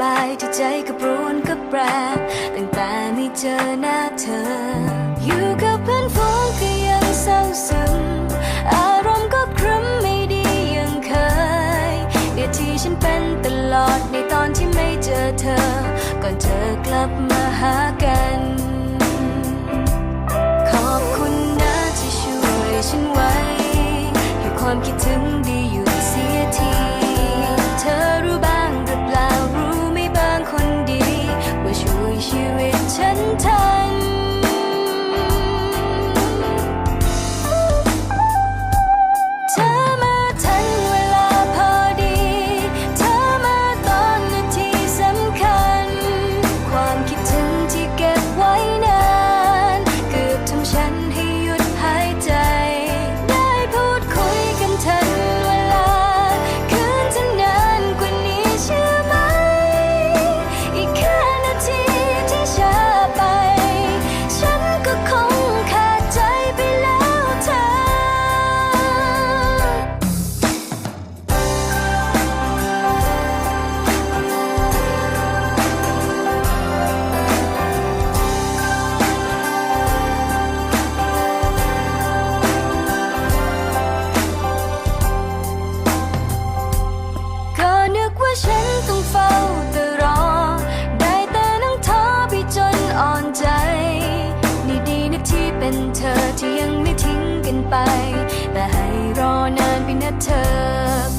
บายที่ใจกระปรวนกระแปรตั้งแต่ไม่เจอหน้าเธอ อยู่กับเพื่อนฝูงก็ยังเศร้าซึมอารมณ์ก็ครึมไม่ดียังเคยเดี๋ยวที่ฉันเป็นตลอดในตอนที่ไม่เจอเธอ ก่อนเธอกลับมาหากัน ขอบคุณนะที่ช่วยฉันไว้ให้ความคิดถึง ไป แต่ให้รอนานไปนะเธอ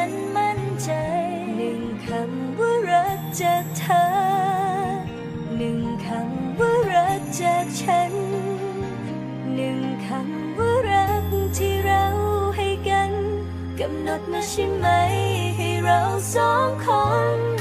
ันมั่นใจ หนึ่งคำว่ารักจากเธอ หนึ่งคำว่ารักจากฉัน หนึ่งคำว่ารักที่เราให้กัน กำหนดมาใช่ไหม ให้เราสองคน